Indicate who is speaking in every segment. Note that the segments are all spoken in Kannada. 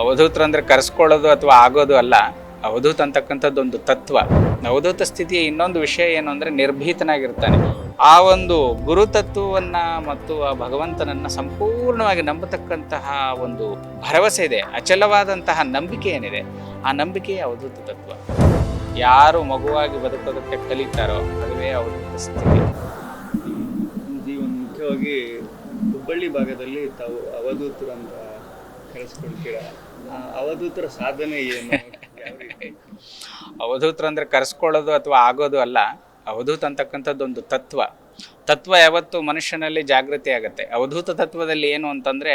Speaker 1: ಅವಧೂತರು ಅಂದರೆ ಕರೆಸ್ಕೊಳ್ಳೋದು ಅಥವಾ ಆಗೋದು ಅಲ್ಲ, ಅವಧೂತ ಅಂತಕ್ಕಂಥದ್ದು ಒಂದು ತತ್ವ. ಅವಧೂತ ಸ್ಥಿತಿಯ ಇನ್ನೊಂದು ವಿಷಯ ಏನು ಅಂದರೆ ನಿರ್ಭೀತನಾಗಿರ್ತಾನೆ. ಆ ಒಂದು ಗುರುತತ್ವವನ್ನು ಮತ್ತು ಆ ಭಗವಂತನನ್ನು ಸಂಪೂರ್ಣವಾಗಿ ನಂಬತಕ್ಕಂತಹ ಒಂದು ಭರವಸೆ ಇದೆ, ಅಚಲವಾದಂತಹ ನಂಬಿಕೆ ಏನಿದೆ, ಆ ನಂಬಿಕೆಯೇ ಅವಧೂತ ತತ್ವ. ಯಾರು ಮಗುವಾಗಿ ಬದುಕೋದಕ್ಕೆ ಕಲಿತಾರೋ ಅದುವೇ ಅವಧೂತ ಸ್ಥಿತಿ.
Speaker 2: ಜೀವನ ಮುಖ್ಯವಾಗಿ ಹುಬ್ಬಳ್ಳಿ ಭಾಗದಲ್ಲಿ ತಾವು ಅವಧೂತರು ಅಂತ ಕರೆಸ್ಕೊಳ್ತೀರಾ? ಅವಧೂತರ ಸಾಧನೆ ಏನು?
Speaker 1: ಅವಧೂತ್ರ ಅಂದರೆ ಕರೆಸ್ಕೊಳ್ಳೋದು ಅಥವಾ ಆಗೋದು ಅಲ್ಲ. ಅವಧೂತ ಅಂತಕ್ಕಂಥದ್ದು ಒಂದು ತತ್ವ. ತತ್ವ ಯಾವತ್ತು ಮನುಷ್ಯನಲ್ಲಿ ಜಾಗೃತಿ ಆಗುತ್ತೆ. ಅವಧೂತ ತತ್ವದಲ್ಲಿ ಏನು ಅಂತಂದರೆ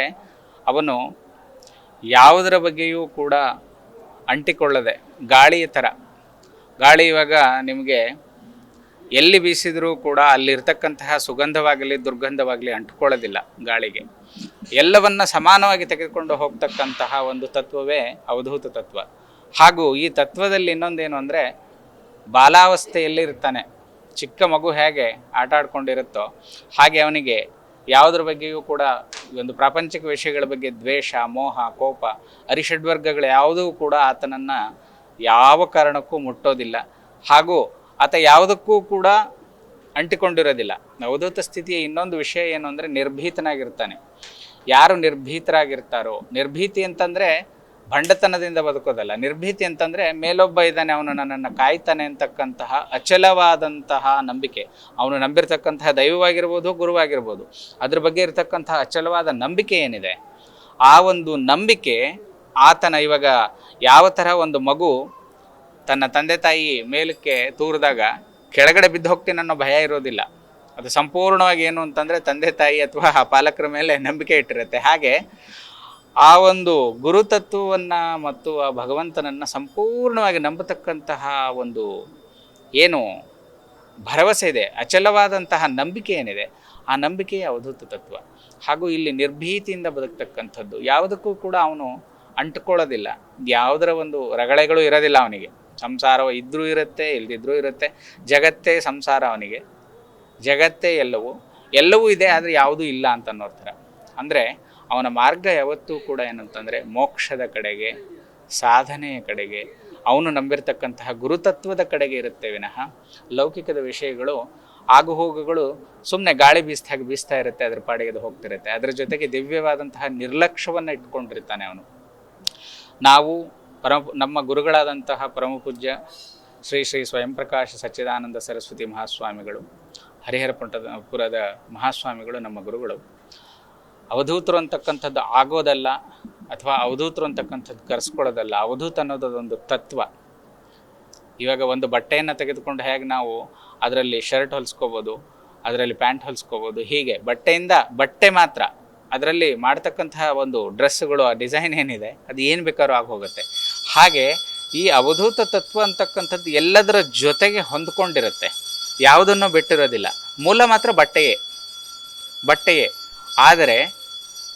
Speaker 1: ಅವನು ಯಾವುದರ ಬಗ್ಗೆಯೂ ಕೂಡ ಅಂಟಿಕೊಳ್ಳದೆ ಗಾಳಿಯ ಥರ. ಗಾಳಿ ಇವಾಗ ನಿಮಗೆ ಎಲ್ಲಿ ಬೀಸಿದರೂ ಕೂಡ ಅಲ್ಲಿರ್ತಕ್ಕಂತಹ ಸುಗಂಧವಾಗಲಿ ದುರ್ಗಂಧವಾಗಲಿ ಅಂಟ್ಕೊಳ್ಳೋದಿಲ್ಲ ಗಾಳಿಗೆ. ಎಲ್ಲವನ್ನ ಸಮಾನವಾಗಿ ತೆಗೆದುಕೊಂಡು ಹೋಗ್ತಕ್ಕಂತಹ ಒಂದು ತತ್ವವೇ ಅವಧೂತ ತತ್ವ. ಹಾಗೂ ಈ ತತ್ವದಲ್ಲಿ ಇನ್ನೊಂದೇನು ಅಂದರೆ ಬಾಲಾವಸ್ಥೆಯಲ್ಲಿರ್ತಾನೆ ಚಿಕ್ಕ ಮಗು ಹೇಗೆ ಆಟ ಆಡ್ಕೊಂಡಿರುತ್ತೋ, ಹಾಗೆ ಅವನಿಗೆ ಯಾವುದ್ರ ಬಗ್ಗೆಯೂ ಕೂಡ ಒಂದು ಪ್ರಾಪಂಚಿಕ ವಿಷಯಗಳ ಬಗ್ಗೆ ದ್ವೇಷ, ಮೋಹ, ಕೋಪ, ಅರಿಷಡ್ವರ್ಗಗಳು ಯಾವುದೂ ಕೂಡ ಆತನನ್ನು ಯಾವ ಕಾರಣಕ್ಕೂ ಮುಟ್ಟೋದಿಲ್ಲ. ಹಾಗೂ ಆತ ಯಾವುದಕ್ಕೂ ಕೂಡ ಅಂಟಿಕೊಂಡಿರೋದಿಲ್ಲ. ಅವಧೂತ ಸ್ಥಿತಿಯ ಇನ್ನೊಂದು ವಿಷಯ ಏನು ಅಂದರೆ ನಿರ್ಭೀತನಾಗಿರ್ತಾನೆ. ಯಾರು ನಿರ್ಭೀತರಾಗಿರ್ತಾರೋ, ನಿರ್ಭೀತಿ ಅಂತಂದರೆ ಭಂಡತನದಿಂದ ಬದುಕೋದಲ್ಲ. ನಿರ್ಭೀತಿ ಅಂತಂದರೆ ಮೇಲೊಬ್ಬ ಇದ್ದಾನೆ, ಅವನು ನನ್ನನ್ನು ಕಾಯ್ತಾನೆ ಅಂತಕ್ಕಂತಹ ಅಚಲವಾದಂತಹ ನಂಬಿಕೆ. ಅವನು ನಂಬಿರ್ತಕ್ಕಂತಹ ದೈವವಾಗಿರ್ಬೋದು, ಗುರುವಾಗಿರ್ಬೋದು. ಅದ್ರ ಬಗ್ಗೆ ಇರತಕ್ಕಂತಹ ಅಚಲವಾದ ನಂಬಿಕೆ ಏನಿದೆ? ಆ ಒಂದು ನಂಬಿಕೆ ಆತನ ಇವಾಗ ಯಾವ ಥರ ಒಂದು ಮಗು ತನ್ನ ತಂದೆ ತಾಯಿ ಮೇಲಕ್ಕೆ ತೂರಿದಾಗ ಕೆಳಗಡೆ ಬಿದ್ದು ಹೋಗ್ತೀನಿ ಅನ್ನೋ ಭಯ ಇರೋದಿಲ್ಲ. ಅದು ಸಂಪೂರ್ಣವಾಗಿ ಏನು ಅಂತಂದರೆ ತಂದೆ, ತಾಯಿ ಅಥವಾ ಪಾಲಕರ ಮೇಲೆ ನಂಬಿಕೆ ಇಟ್ಟಿರುತ್ತೆ. ಹಾಗೆ ಆ ಒಂದು ಗುರುತತ್ವವನ್ನು ಮತ್ತು ಆ ಭಗವಂತನನ್ನು ಸಂಪೂರ್ಣವಾಗಿ ನಂಬತಕ್ಕಂತಹ ಒಂದು ಏನು ಭರವಸೆ ಇದೆ, ಅಚಲವಾದಂತಹ ನಂಬಿಕೆ ಏನಿದೆ, ಆ ನಂಬಿಕೆಯ ಅವಧೂತ ತತ್ವ. ಹಾಗೂ ಇಲ್ಲಿ ನಿರ್ಭೀತಿಯಿಂದ ಬದುಕ್ತಕ್ಕಂಥದ್ದು ಯಾವುದಕ್ಕೂ ಕೂಡ ಅವನು ಅಂಟ್ಕೊಳ್ಳೋದಿಲ್ಲ. ಯಾವುದರ ಒಂದು ರಗಳೆಗಳು ಇರೋದಿಲ್ಲ ಅವನಿಗೆ. ಸಂಸಾರ ಇದ್ರೂ ಇರುತ್ತೆ, ಇಲ್ದಿದ್ರೂ ಇರುತ್ತೆ. ಜಗತ್ತೇ ಸಂಸಾರ ಅವನಿಗೆ. ಜಗತ್ತೇ ಎಲ್ಲವೂ. ಎಲ್ಲವೂ ಇದೆ, ಆದರೆ ಯಾವುದೂ ಇಲ್ಲ ಅಂತ ನೋಡ್ತಾರೆ ಅಂದರೆ ಅವನ ಮಾರ್ಗ ಯಾವತ್ತೂ ಕೂಡ ಏನಂತಂದರೆ ಮೋಕ್ಷದ ಕಡೆಗೆ, ಸಾಧನೆಯ ಕಡೆಗೆ, ಅವನು ನಂಬಿರ್ತಕ್ಕಂತಹ ಗುರುತತ್ವದ ಕಡೆಗೆ ಇರುತ್ತೆ ವಿನಃ. ಲೌಕಿಕದ ವಿಷಯಗಳು, ಆಗುಹೋಗುಗಳು ಸುಮ್ಮನೆ ಗಾಳಿ ಬೀಸ್ತಾ ಬೀಸ್ತಾ ಇರುತ್ತೆ, ಅದ್ರ ಪಾಡಿಗೆ ಅದು ಹೋಗ್ತಿರುತ್ತೆ. ಅದರ ಜೊತೆಗೆ ದಿವ್ಯವಾದಂತಹ ನಿರ್ಲಕ್ಷ್ಯವನ್ನು ಇಟ್ಕೊಂಡಿರ್ತಾನೆ ಅವನು. ನಾವು ಪರಮ ನಮ್ಮ ಗುರುಗಳಾದಂತಹ ಪರಮಪೂಜ್ಯ ಶ್ರೀ ಶ್ರೀ ಸ್ವಯಂ ಪ್ರಕಾಶ ಸಚ್ಚಿದಾನಂದ ಸರಸ್ವತಿ ಮಹಾಸ್ವಾಮಿಗಳು, ಹರಿಹರ ಪುರದ ಮಹಾಸ್ವಾಮಿಗಳು, ನಮ್ಮ ಗುರುಗಳು. ಅವಧೂತರು ಅಂತಕ್ಕಂಥದ್ದು ಆಗೋದಲ್ಲ, ಅಥವಾ ಅವಧೂತರು ಅಂತಕ್ಕಂಥದ್ದು ಕರೆಸ್ಕೊಳ್ಳೋದಲ್ಲ. ಅವಧೂತ ಅನ್ನೋದು ಅದೊಂದು ತತ್ವ. ಇವಾಗ ಒಂದು ಬಟ್ಟೆಯನ್ನು ತೆಗೆದುಕೊಂಡು ಹೇಗೆ ನಾವು ಅದರಲ್ಲಿ ಶರ್ಟ್ ಹೊಲಿಸ್ಕೋಬೋದು, ಅದರಲ್ಲಿ ಪ್ಯಾಂಟ್ ಹೊಲಿಸ್ಕೋಬೋದು, ಹೀಗೆ. ಬಟ್ಟೆಯಿಂದ ಬಟ್ಟೆ ಮಾತ್ರ. ಅದರಲ್ಲಿ ಮಾಡ್ತಕ್ಕಂತಹ ಒಂದು ಡ್ರೆಸ್ಗಳು ಆ ಡಿಸೈನ್ ಏನಿದೆ, ಅದು ಏನು ಬೇಕಾದ್ರೂ ಆಗಿ ಹೋಗುತ್ತೆ ಹಾಗೆ ಈ ಅವಧೂತ ತತ್ವ ಅಂತಕ್ಕಂಥದ್ದು ಎಲ್ಲದರ ಜೊತೆಗೆ ಹೊಂದ್ಕೊಂಡಿರುತ್ತೆ. ಯಾವುದನ್ನು ಬಿಟ್ಟಿರೋದಿಲ್ಲ. ಮೂಲ ಮಾತ್ರ ಬಟ್ಟೆಯೇ. ಬಟ್ಟೆಯೇ. ಆದರೆ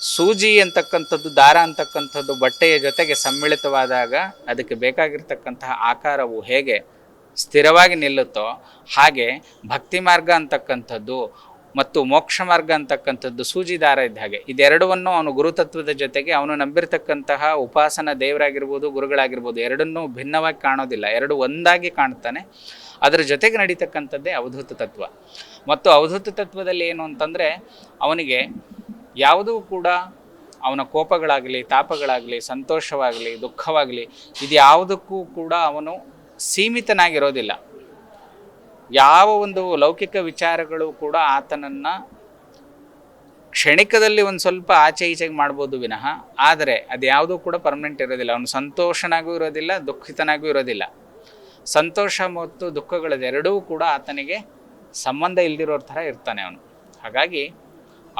Speaker 1: ಸೂಜಿ ಅಂತಕ್ಕಂಥದ್ದು, ದಾರ ಅಂತಕ್ಕಂಥದ್ದು ಬಟ್ಟೆಯ ಜೊತೆಗೆ ಸಮ್ಮಿಳಿತವಾದಾಗ ಅದಕ್ಕೆ ಬೇಕಾಗಿರ್ತಕ್ಕಂತಹ ಆಕಾರವು ಹೇಗೆ ಸ್ಥಿರವಾಗಿ ನಿಲ್ಲುತ್ತೋ ಹಾಗೆ ಭಕ್ತಿ ಮಾರ್ಗ ಅಂತಕ್ಕಂಥದ್ದು ಮತ್ತು ಮೋಕ್ಷ ಮಾರ್ಗ ಅಂತಕ್ಕಂಥದ್ದು ಸೂಜಿದಾರ ಇದ್ದ ಹಾಗೆ. ಇದೆರಡವನ್ನು ಅವನು ಗುರುತತ್ವದ ಜೊತೆಗೆ ಅವನು ನಂಬಿರತಕ್ಕಂತಹ ಉಪಾಸನ ದೇವರಾಗಿರ್ಬೋದು, ಗುರುಗಳಾಗಿರ್ಬೋದು, ಎರಡನ್ನೂ ಭಿನ್ನವಾಗಿ ಕಾಣೋದಿಲ್ಲ. ಎರಡು ಒಂದಾಗಿ ಕಾಣ್ತಾನೆ ಅದರ ಜೊತೆಗೆ ನಡೀತಕ್ಕಂಥದ್ದೇ ಅವಧೂತ ತತ್ವ. ಮತ್ತು ಅವಧೂತ ತತ್ವದಲ್ಲಿ ಏನು ಅಂತಂದರೆ, ಅವನಿಗೆ ಯಾವುದೂ ಕೂಡ ಅವನ ಕೋಪಗಳಾಗಲಿ, ತಾಪಗಳಾಗಲಿ, ಸಂತೋಷವಾಗಲಿ, ದುಃಖವಾಗಲಿ ಇದು ಯಾವುದಕ್ಕೂ ಕೂಡ ಅವನು ಸೀಮಿತನಾಗಿರೋದಿಲ್ಲ. ಯಾವ ಒಂದು ಲೌಕಿಕ ವಿಚಾರಗಳು ಕೂಡ ಆತನನ್ನು ಕ್ಷಣಿಕದಲ್ಲಿ ಒಂದು ಸ್ವಲ್ಪ ಆಚೆ ಈಚೆಗೆ ಮಾಡ್ಬೋದು ವಿನಃ, ಆದರೆ ಅದು ಯಾವುದೂ ಕೂಡ ಪರ್ಮನೆಂಟ್ ಇರೋದಿಲ್ಲ. ಅವನು ಸಂತೋಷನಾಗೂ ಇರೋದಿಲ್ಲ, ದುಃಖಿತನಾಗೂ ಇರೋದಿಲ್ಲ. ಸಂತೋಷ ಮತ್ತು ದುಃಖಗಳದೆರಡೂ ಕೂಡ ಆತನಿಗೆ ಸಂಬಂಧ ಇಲ್ದಿರೋ ಥರ ಇರ್ತಾನೆ ಅವನು. ಹಾಗಾಗಿ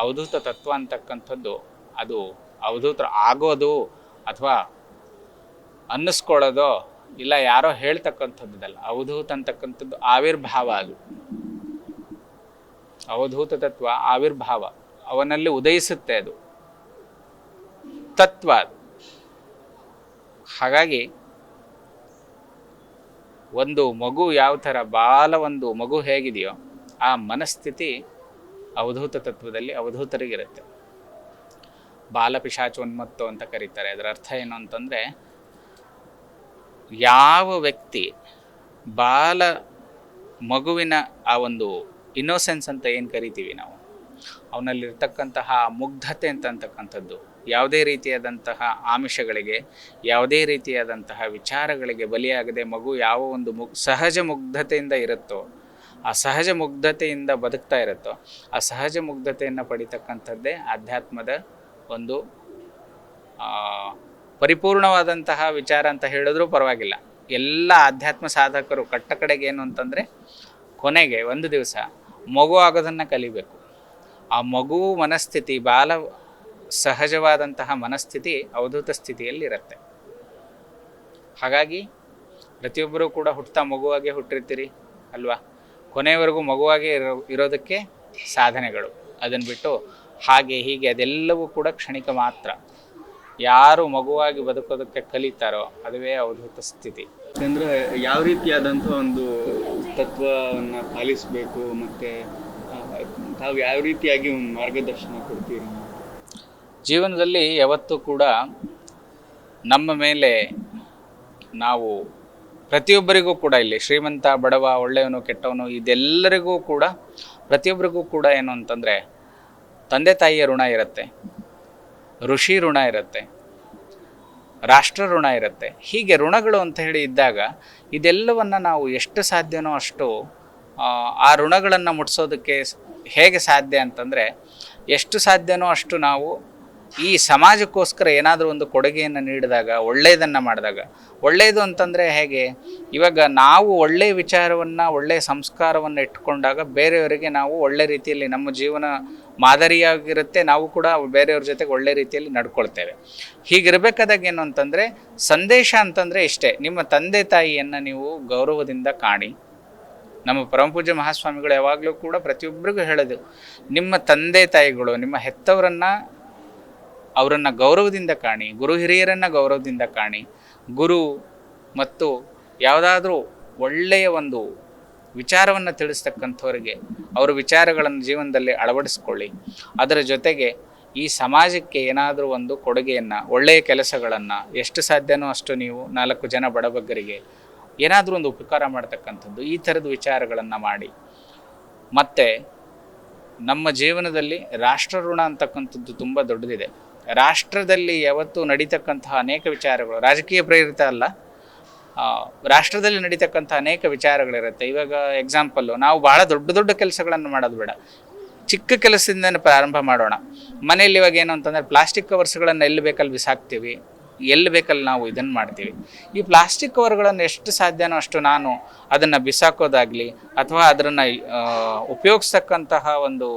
Speaker 1: ಅವಧೂತ ತತ್ವ ಅಂತಕ್ಕಂಥದ್ದು ಅದು ಅವಧೂತ ಆಗೋದು ಅಥವಾ ಅನ್ನಿಸ್ಕೊಳ್ಳೋದೋ ಇಲ್ಲ, ಯಾರೋ ಹೇಳ್ತಕ್ಕಂಥದ್ದಲ್ಲ. ಅವಧೂತ ಅಂತಕ್ಕಂಥದ್ದು ಆವಿರ್ಭಾವ ಅದು. ಅವಧೂತ ತತ್ವ ಆವಿರ್ಭಾವ. ಅವನಲ್ಲಿ ಉದಯಿಸುತ್ತೆ ಅದು. ತತ್ವ ಅದು. ಹಾಗಾಗಿ ಒಂದು ಮಗು ಯಾವ ಥರ, ಬಾಲ ಒಂದು ಮಗು ಹೇಗಿದೆಯೋ ಆ ಮನಸ್ಥಿತಿ ಅವಧೂತ ತತ್ವದಲ್ಲಿ ಅವಧೂತರಿಗಿರುತ್ತೆ. ಬಾಲಪಿಶಾಚೋನ್ಮತ್ತು ಅಂತ ಕರೀತಾರೆ. ಅದರ ಅರ್ಥ ಏನು ಅಂತಂದರೆ ಯಾವ ವ್ಯಕ್ತಿ ಬಾಲ ಮಗುವಿನ ಆ ಒಂದು ಇನ್ನೋಸೆನ್ಸ್ ಅಂತ ಏನು ಕರಿತೀವಿ ನಾವು? ಅವನಲ್ಲಿರ್ತಕ್ಕಂತಹ ಮುಗ್ಧತೆ ಅಂತ ಅಂತಕ್ಕಂಥದ್ದು, ಯಾವುದೇ ರೀತಿಯಾದಂತಹ ಆಮಿಷಗಳಿಗೆ, ಯಾವುದೇ ರೀತಿಯಾದಂತಹ ವಿಚಾರಗಳಿಗೆ ಬಲಿಯಾಗದೆ ಮಗು ಯಾವ ಒಂದು ಮುಗ್ ಸಹಜ ಮುಗ್ಧತೆಯಿಂದ ಇರುತ್ತೋ, ಆ ಸಹಜ ಮುಗ್ಧತೆಯಿಂದ ಬದುಕ್ತಾ ಇರುತ್ತೋ, ಆ ಸಹಜ ಮುಗ್ಧತೆಯನ್ನು ಪಡಿತಕ್ಕಂಥದ್ದೇ ಆಧ್ಯಾತ್ಮದ ಒಂದು ಪರಿಪೂರ್ಣವಾದಂತಹ ವಿಚಾರ ಅಂತ ಹೇಳಿದ್ರೂ ಪರವಾಗಿಲ್ಲ. ಎಲ್ಲ ಆಧ್ಯಾತ್ಮ ಸಾಧಕರು ಕಟ್ಟ ಕಡೆಗೆ ಏನು ಅಂತಂದರೆ, ಕೊನೆಗೆ ಒಂದು ದಿವಸ ಮಗು ಆಗೋದನ್ನು ಕಲಿಬೇಕು. ಆ ಮಗು ಮನಸ್ಥಿತಿ, ಬಾಲ ಸಹಜವಾದಂತಹ ಮನಸ್ಥಿತಿ ಅವಧೂತ ಸ್ಥಿತಿಯಲ್ಲಿರುತ್ತೆ. ಹಾಗಾಗಿ ಪ್ರತಿಯೊಬ್ಬರೂ ಕೂಡ ಹುಟ್ಟುತ್ತಾ ಮಗುವಾಗೆ ಹುಟ್ಟಿರ್ತೀರಿ ಅಲ್ವಾ? ಕೊನೆಯವರೆಗೂ ಮಗುವಾಗೆ ಇರೋ, ಇರೋದಕ್ಕೆ ಸಾಧನೆಗಳು. ಅದನ್ನು ಬಿಟ್ಟು ಹಾಗೆ ಹೀಗೆ ಅದೆಲ್ಲವೂ ಕೂಡ ಕ್ಷಣಿಕ ಮಾತ್ರ. ಯಾರು ಮಗುವಾಗಿ ಬದುಕೋದಕ್ಕೆ ಕಲಿತಾರೋ ಅದುವೇ ಅವಧೂತ ಸ್ಥಿತಿ.
Speaker 2: ಯಾಕಂದ್ರೆ ಯಾವ ರೀತಿಯಾದಂಥ ಒಂದು ತತ್ವವನ್ನು ಪಾಲಿಸಬೇಕು ಮತ್ತೆ ತಾವು ಯಾವ ರೀತಿಯಾಗಿ ಒಂದು ಮಾರ್ಗದರ್ಶನ ಕೊಡ್ತೀರಿ?
Speaker 1: ಜೀವನದಲ್ಲಿ ಯಾವತ್ತೂ ಕೂಡ ನಮ್ಮ ಮೇಲೆ ನಾವು ಪ್ರತಿಯೊಬ್ಬರಿಗೂ ಕೂಡ ಇಲ್ಲಿ ಶ್ರೀಮಂತ ಬಡವ ಒಳ್ಳೆಯವನು ಕೆಟ್ಟವನು ಇದೆಲ್ಲರಿಗೂ ಕೂಡ ಪ್ರತಿಯೊಬ್ಬರಿಗೂ ಕೂಡ ಏನು ಅಂತಂದರೆ ತಂದೆ ತಾಯಿಯ ಋಣ ಇರುತ್ತೆ. ಋಷಿ ಋಣ ಇರುತ್ತೆ ರಾಷ್ಟ್ರ ಋಣ ಇರುತ್ತೆ. ಹೀಗೆ ಋಣಗಳು ಅಂತ ಹೇಳಿ ಇದ್ದಾಗ ಇದೆಲ್ಲವನ್ನು ನಾವು ಎಷ್ಟು ಸಾಧ್ಯನೋ ಅಷ್ಟು ಆ, ಋಣಗಳನ್ನು ಮುಟ್ಸೋದಕ್ಕೆ ಹೇಗೆ ಸಾಧ್ಯ ಅಂತಂದರೆ ಎಷ್ಟು ಸಾಧ್ಯನೋ ಅಷ್ಟು ನಾವು ಈ ಸಮಾಜಕ್ಕೋಸ್ಕರ ಏನಾದರೂ ಒಂದು ಕೊಡುಗೆಯನ್ನು ನೀಡಿದಾಗ ಒಳ್ಳೆಯದನ್ನು ಮಾಡಿದಾಗ. ಒಳ್ಳೆಯದು ಅಂತಂದರೆ ಹೇಗೆ? ಇವಾಗ ನಾವು ಒಳ್ಳೆಯ ವಿಚಾರವನ್ನು ಒಳ್ಳೆಯ ಸಂಸ್ಕಾರವನ್ನು ಇಟ್ಕೊಂಡಾಗ ಬೇರೆಯವರಿಗೆ ನಾವು ಒಳ್ಳೆ ರೀತಿಯಲ್ಲಿ ನಮ್ಮ ಜೀವನ ಮಾದರಿಯಾಗಿರುತ್ತೆ. ನಾವು ಕೂಡ ಬೇರೆಯವ್ರ ಜೊತೆಗೆ ಒಳ್ಳೆ ರೀತಿಯಲ್ಲಿ ನಡ್ಕೊಳ್ತೇವೆ. ಹೀಗಿರಬೇಕಾದಾಗ ಏನು ಅಂತಂದರೆ, ಸಂದೇಶ ಅಂತಂದರೆ ಇಷ್ಟೇ. ನಿಮ್ಮ ತಂದೆ ತಾಯಿಯನ್ನು ನೀವು ಗೌರವದಿಂದ ಕಾಣಿ. ನಮ್ಮ ಪರಮಪೂಜ್ಯ ಮಹಾಸ್ವಾಮಿಗಳು ಯಾವಾಗಲೂ ಕೂಡ ಪ್ರತಿಯೊಬ್ಬರಿಗೂ ಹೇಳೋದು, ನಿಮ್ಮ ತಂದೆ ತಾಯಿಗಳು, ನಿಮ್ಮ ಹೆತ್ತವರನ್ನು ಅವರನ್ನು ಗೌರವದಿಂದ ಕಾಣಿ, ಗುರು ಹಿರಿಯರನ್ನು ಗೌರವದಿಂದ ಕಾಣಿ. ಗುರು ಮತ್ತು ಯಾವುದಾದ್ರೂ ಒಳ್ಳೆಯ ಒಂದು ವಿಚಾರವನ್ನು ತಿಳಿಸ್ತಕ್ಕಂಥವ್ರಿಗೆ ಅವರ ವಿಚಾರಗಳನ್ನು ಜೀವನದಲ್ಲಿ ಅಳವಡಿಸ್ಕೊಳ್ಳಿ. ಅದರ ಜೊತೆಗೆ ಈ ಸಮಾಜಕ್ಕೆ ಏನಾದರೂ ಒಂದು ಕೊಡುಗೆಯನ್ನು, ಒಳ್ಳೆಯ ಕೆಲಸಗಳನ್ನು, ಎಷ್ಟು ಸಾಧ್ಯನೋ ಅಷ್ಟು ನೀವು ನಾಲ್ಕು ಜನ ಬಡಬಗ್ಗರಿಗೆ ಏನಾದರೂ ಒಂದು ಉಪಕಾರ ಮಾಡ್ತಕ್ಕಂಥದ್ದು, ಈ ಥರದ ವಿಚಾರಗಳನ್ನು ಮಾಡಿ. ಮತ್ತು ನಮ್ಮ ಜೀವನದಲ್ಲಿ ರಾಷ್ಟ್ರ ಋಣ ಅಂತಕ್ಕಂಥದ್ದು ತುಂಬ ದೊಡ್ಡದಿದೆ. ರಾಷ್ಟ್ರದಲ್ಲಿ ಯಾವತ್ತೂ ನಡೀತಕ್ಕಂತಹ ಅನೇಕ ವಿಚಾರಗಳು, ರಾಜಕೀಯ ಪ್ರೇರಿತ ಅಲ್ಲ ರಾಷ್ಟ್ರದಲ್ಲಿ ನಡೀತಕ್ಕಂಥ ಅನೇಕ ವಿಚಾರಗಳಿರುತ್ತೆ. ಇವಾಗ ಎಕ್ಸಾಂಪಲ್ಲು ನಾವು ಭಾಳ ದೊಡ್ಡ ದೊಡ್ಡ ಕೆಲಸಗಳನ್ನು ಮಾಡೋದು ಬೇಡ. ಚಿಕ್ಕ ಕೆಲಸದಿಂದನೇ ಪ್ರಾರಂಭ ಮಾಡೋಣ. ಮನೆಯಲ್ಲಿ ಇವಾಗ ಏನು ಅಂತಂದರೆ ಪ್ಲಾಸ್ಟಿಕ್ ಕವರ್ಸ್ಗಳನ್ನು ಎಲ್ಲಿ ಬೇಕಲ್ಲಿ ಬಿಸಾಕ್ತೀವಿ, ಎಲ್ಲಿ ಬೇಕಲ್ಲಿ ನಾವು ಇದನ್ನು ಮಾಡ್ತೀವಿ. ಈ ಪ್ಲಾಸ್ಟಿಕ್ ಕವರ್ಗಳನ್ನು ಎಷ್ಟು ಸಾಧ್ಯನೋ ಅಷ್ಟು ನಾನು ಅದನ್ನು ಬಿಸಾಕೋದಾಗಲಿ ಅಥವಾ ಅದನ್ನು ಉಪಯೋಗಿಸ್ತಕ್ಕಂತಹ ಒಂದು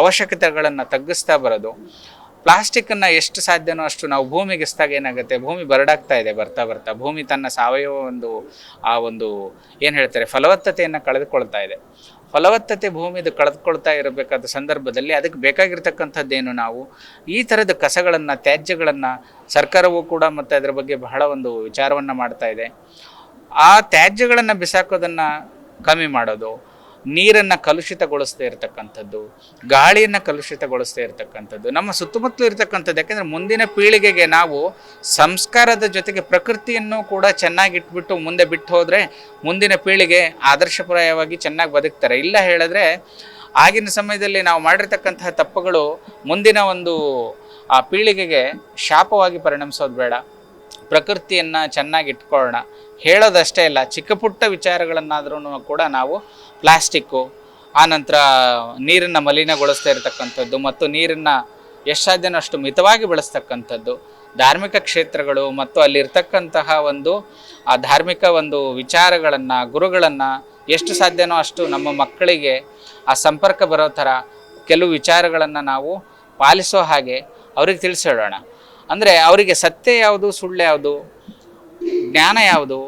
Speaker 1: ಅವಶ್ಯಕತೆಗಳನ್ನು ತಗ್ಗಿಸ್ತಾ ಬರೋದು ಪ್ಲಾಸ್ಟಿಕ್ಕನ್ನು ಎಷ್ಟು ಸಾಧ್ಯನೋ ಅಷ್ಟು ನಾವು ಭೂಮಿಗೆ ಎಸ್ದಾಗ ಏನಾಗುತ್ತೆ? ಭೂಮಿ ಬರಡಾಗ್ತಾ ಇದೆ, ಬರ್ತಾ ಬರ್ತಾ. ಭೂಮಿ ತನ್ನ ಸಾವಯವ ಒಂದು, ಆ ಒಂದು, ಏನು ಹೇಳ್ತಾರೆ, ಫಲವತ್ತತೆಯನ್ನು ಕಳೆದುಕೊಳ್ತಾ ಇದೆ. ಫಲವತ್ತತೆ ಭೂಮಿದು ಕಳೆದುಕೊಳ್ತಾ ಇರಬೇಕಾದ ಸಂದರ್ಭದಲ್ಲಿ ಅದಕ್ಕೆ ಬೇಕಾಗಿರ್ತಕ್ಕಂಥದ್ದೇನು ನಾವು? ಈ ಥರದ ಕಸಗಳನ್ನು, ತ್ಯಾಜ್ಯಗಳನ್ನು ಸರ್ಕಾರವೂ ಕೂಡ ಮತ್ತು ಅದರ ಬಗ್ಗೆ ಬಹಳ ಒಂದು ವಿಚಾರವನ್ನು ಮಾಡ್ತಾ ಇದೆ. ಆ ತ್ಯಾಜ್ಯಗಳನ್ನು ಬಿಸಾಕೋದನ್ನು ಕಮ್ಮಿ ಮಾಡೋದು ನೀರನ್ನು ಕಲುಷಿತಗೊಳಿಸ್ತಾ ಇರತಕ್ಕಂಥದ್ದು, ಗಾಳಿಯನ್ನು ಕಲುಷಿತಗೊಳಿಸ್ತಾ ಇರತಕ್ಕಂಥದ್ದು, ನಮ್ಮ ಸುತ್ತಮುತ್ತಲು ಇರತಕ್ಕಂಥದ್ದು. ಯಾಕೆಂದರೆ ಮುಂದಿನ ಪೀಳಿಗೆಗೆ ನಾವು ಸಂಸ್ಕಾರದ ಜೊತೆಗೆ ಪ್ರಕೃತಿಯನ್ನು ಕೂಡ ಚೆನ್ನಾಗಿ ಇಟ್ಬಿಟ್ಟು ಮುಂದೆ ಬಿಟ್ಟು ಹೋದರೆ ಮುಂದಿನ ಪೀಳಿಗೆ ಆದರ್ಶಪ್ರಾಯವಾಗಿ ಚೆನ್ನಾಗಿ ಬದುಕ್ತಾರೆ. ಇಲ್ಲ ಹೇಳಿದ್ರೆ ಆಗಿನ ಸಮಯದಲ್ಲಿ ನಾವು ಮಾಡಿರ್ತಕ್ಕಂತಹ ತಪ್ಪುಗಳು ಮುಂದಿನ ಒಂದು, ಆ ಪೀಳಿಗೆಗೆ ಶಾಪವಾಗಿ ಪರಿಣಮಿಸೋದು ಬೇಡ. ಪ್ರಕೃತಿಯನ್ನು ಚೆನ್ನಾಗಿ ಇಟ್ಕೊಳ್ಳೋಣ. ಹೇಳೋದಷ್ಟೇ ಇಲ್ಲ, ಚಿಕ್ಕ ಪುಟ್ಟ ವಿಚಾರಗಳನ್ನಾದ್ರೂ ಕೂಡ ನಾವು ಪ್ಲಾಸ್ಟಿಕ್ಕು ಆನಂತರ ನೀರನ್ನು ಮಲಿನಗೊಳಿಸ್ತಾ ಇರತಕ್ಕಂಥದ್ದು ಮತ್ತು ನೀರನ್ನು ಎಷ್ಟು ಸಾಧ್ಯನೋ ಅಷ್ಟು ಮಿತವಾಗಿ ಬಳಸ್ತಕ್ಕಂಥದ್ದು, ಧಾರ್ಮಿಕ ಕ್ಷೇತ್ರಗಳು ಮತ್ತು ಅಲ್ಲಿರ್ತಕ್ಕಂತಹ ಒಂದು, ಆ ಧಾರ್ಮಿಕ ಒಂದು ವಿಚಾರಗಳನ್ನು, ಗುರುಗಳನ್ನು ಎಷ್ಟು ಸಾಧ್ಯನೋ ಅಷ್ಟು ನಮ್ಮ ಮಕ್ಕಳಿಗೆ ಆ ಸಂಪರ್ಕ ಬರೋ ಥರ ಕೆಲವು ವಿಚಾರಗಳನ್ನು ನಾವು ಪಾಲಿಸೋ ಹಾಗೆ ಅವ್ರಿಗೆ ತಿಳಿಸಿಡೋಣ ಅಂದರೆ ಅವರಿಗೆ ಸತ್ಯ ಯಾವುದು, ಸುಳ್ಳು ಯಾವುದು, ಜ್ಞಾನ ಯಾವುದು,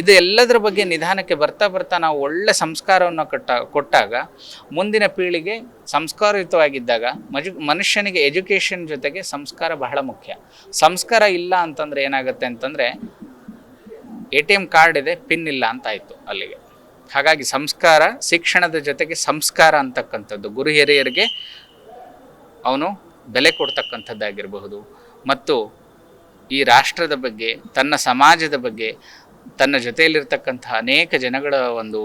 Speaker 1: ಇದು ಎಲ್ಲದರ ಬಗ್ಗೆ ನಿಧಾನಕ್ಕೆ ಬರ್ತಾ ಬರ್ತಾ ನಾವು ಒಳ್ಳೆ ಸಂಸ್ಕಾರವನ್ನು ಕೊಟ್ಟ, ಕೊಟ್ಟಾಗ, ಮುಂದಿನ ಪೀಳಿಗೆ ಸಂಸ್ಕಾರಯುತವಾಗಿದ್ದಾಗ, ಮಜು, ಮನುಷ್ಯನಿಗೆ ಎಜುಕೇಷನ್ ಜೊತೆಗೆ ಸಂಸ್ಕಾರ ಬಹಳ ಮುಖ್ಯ. ಸಂಸ್ಕಾರ ಇಲ್ಲ ಅಂತಂದರೆ ಏನಾಗುತ್ತೆ ಅಂತಂದರೆ, ಎ ಟಿ ಎಂ ಕಾರ್ಡ್ ಇದೆ, ಪಿನ್ ಇಲ್ಲ ಅಂತ ಆಯಿತು ಅಲ್ಲಿಗೆ. ಹಾಗಾಗಿ ಸಂಸ್ಕಾರ, ಶಿಕ್ಷಣದ ಜೊತೆಗೆ ಸಂಸ್ಕಾರ ಅಂತಕ್ಕಂಥದ್ದು. ಗುರು ಹಿರಿಯರಿಗೆ ಅವನು ಬೆಲೆ ಕೊಡ್ತಕ್ಕಂಥದ್ದಾಗಿರಬಹುದು ಮತ್ತು ಈ ರಾಷ್ಟ್ರದ ಬಗ್ಗೆ, ತನ್ನ ಸಮಾಜದ ಬಗ್ಗೆ, ತನ್ನ ಜೊತೆಯಲ್ಲಿರ್ತಕ್ಕಂತಹ ಅನೇಕ ಜನಗಳ ಒಂದು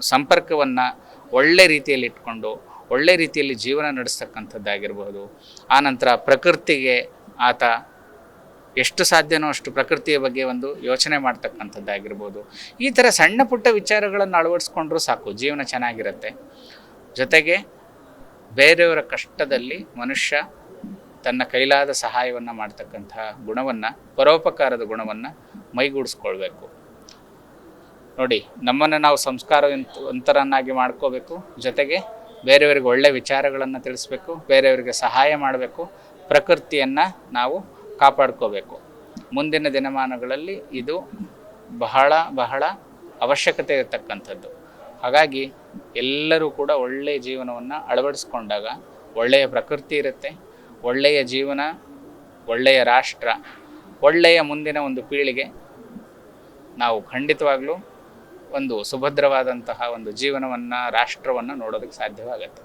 Speaker 1: ಸಂಪರ್ಕವನ್ನು ಒಳ್ಳೆ ರೀತಿಯಲ್ಲಿ ಇಟ್ಕೊಂಡು, ಒಳ್ಳೆ ರೀತಿಯಲ್ಲಿ ಜೀವನ ನಡೆಸ್ತಕ್ಕಂಥದ್ದಾಗಿರ್ಬೋದು. ಆನಂತರ ಪ್ರಕೃತಿಗೆ ಆತ ಎಷ್ಟು ಸಾಧ್ಯನೋ ಅಷ್ಟು ಪ್ರಕೃತಿಯ ಬಗ್ಗೆ ಒಂದು ಯೋಚನೆ ಮಾಡ್ತಕ್ಕಂಥದ್ದಾಗಿರ್ಬೋದು. ಈ ಥರ ಸಣ್ಣ ಪುಟ್ಟ ವಿಚಾರಗಳನ್ನು ಅಳವಡಿಸ್ಕೊಂಡ್ರೂ ಸಾಕು, ಜೀವನ ಚೆನ್ನಾಗಿರುತ್ತೆ. ಜೊತೆಗೆ ಬೇರೆಯವರ ಕಷ್ಟದಲ್ಲಿ ಮನುಷ್ಯ ತನ್ನ ಕೈಲಾದ ಸಹಾಯವನ್ನು ಮಾಡ್ತಕ್ಕಂತಹ ಗುಣವನ್ನು, ಪರೋಪಕಾರದ ಗುಣವನ್ನು ಮೈಗೂಡಿಸ್ಕೊಳ್ಬೇಕು. ನೋಡಿ, ನಮ್ಮನ್ನು ನಾವು ಸಂಸ್ಕಾರ ಅಂತರನ್ನಾಗಿ ಮಾಡ್ಕೋಬೇಕು. ಜೊತೆಗೆ ಬೇರೆಯವರಿಗೆ ಒಳ್ಳೆ ವಿಚಾರಗಳನ್ನು ತಿಳಿಸ್ಬೇಕು, ಬೇರೆಯವರಿಗೆ ಸಹಾಯ ಮಾಡಬೇಕು, ಪ್ರಕೃತಿಯನ್ನು ನಾವು ಕಾಪಾಡ್ಕೋಬೇಕು. ಮುಂದಿನ ದಿನಮಾನಗಳಲ್ಲಿ ಇದು ಬಹಳ ಬಹಳ ಅವಶ್ಯಕತೆ ಇರತಕ್ಕಂಥದ್ದು. ಹಾಗಾಗಿ ಎಲ್ಲರೂ ಕೂಡ ಒಳ್ಳೆಯ ಜೀವನವನ್ನು ಅಳವಡಿಸ್ಕೊಂಡಾಗ ಒಳ್ಳೆಯ ಪ್ರಕೃತಿ ಇರುತ್ತೆ ಒಳ್ಳೆಯ ಜೀವನ, ಒಳ್ಳೆಯ ರಾಷ್ಟ್ರ, ಒಳ್ಳೆಯ ಮುಂದಿನ ಒಂದು ಪೀಳಿಗೆ ನಾವು ಖಂಡಿತವಾಗ್ಲೂ ಒಂದು ಸುಭದ್ರವಾದಂತಹ ಒಂದು ಜೀವನವನ್ನು, ರಾಷ್ಟ್ರವನ್ನು ನೋಡೋದಕ್ಕೆ ಸಾಧ್ಯವಾಗುತ್ತೆ.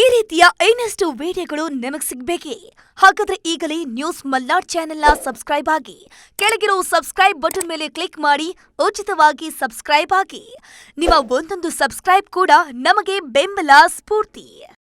Speaker 3: ಈ ರೀತಿಯ ಇನ್ನಷ್ಟು ವಿಡಿಯೋಗಳು ನಿಮಗೆ ಸಿಗಬೇಕೇ? ಹಾಗಾದ್ರೆ ಈಗಲೇ ನ್ಯೂಸ್ ಮಲ್ನಾಡ್ ಚಾನೆಲ್ನ ಸಬ್ಸ್ಕ್ರೈಬ್ ಆಗಿ, ಕೆಳಗಿರೋ ಸಬ್ಸ್ಕ್ರೈಬ್ ಬಟನ್ ಮೇಲೆ ಕ್ಲಿಕ್ ಮಾಡಿ, ಉಚಿತವಾಗಿ ಸಬ್ಸ್ಕ್ರೈಬ್ ಆಗಿ. ನಿಮ್ಮ ಒಂದೊಂದು ಸಬ್ಸ್ಕ್ರೈಬ್ ಕೂಡ ನಮಗೆ ಬೆಂಬಲ ಸ್ಫೂರ್ತಿ.